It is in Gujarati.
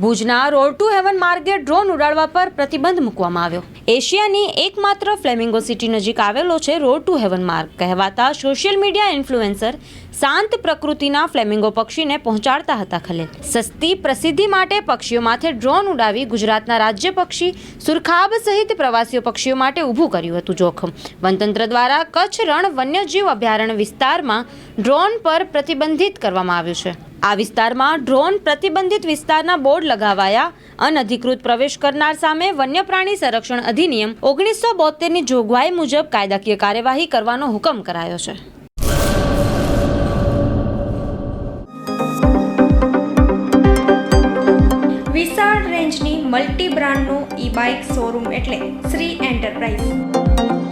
ભુજના રોડ ટુ હેવન માર્ગે ડ્રોન ઉડાડવા પર પ્રતિબંધ મૂકવામાં આવ્યો. એશિયાની એકમાત્ર ફ્લેમિંગો સિટી નજીક આવેલો છે રોડ ટુ હેવન માર્ગ. કહેવાતા સોશિયલ મીડિયા ઇન્ફ્લુએન્સર શાંત પ્રકૃતિના ફ્લેમિંગો પક્ષીને પહોંચાડતા હતા ખલેલ. સસ્તી પ્રસિદ્ધિ માટે પક્ષીઓ માથે ડ્રોન ઉડાવી ગુજરાતના રાજ્ય પક્ષી, સુરખાબ સહિત પ્રવાસીઓ પક્ષીઓ માટે ઊભું કર્યું હતું જોખમ. વનતંત્ર દ્વારા કચ્છ રણ વન્યજીવ અભયારણ્ય વિસ્તારમાં ડ્રોન પર પ્રતિબંધિત કરવામાં આવ્યું છે. આ વિસ્તારમાં ડ્રોન પ્રતિબંધિત વિસ્તારના બોર્ડ લગાવાયા. અનધિકૃત પ્રવેશ કરનાર સામે વન્ય પ્રાણી સંરક્ષણ અધિનિયમ ઓગણીસો બોતેરની જોગવાઈ મુજબ કાયદાકીય કાર્યવાહી કરવાનો હુકમ કરાયો છે. વિશાળ રેન્જની મલ્ટી બ્રાન્ડનું ઈ બાઇક શોરૂમ એટલે શ્રી એન્ટરપ્રાઇઝ.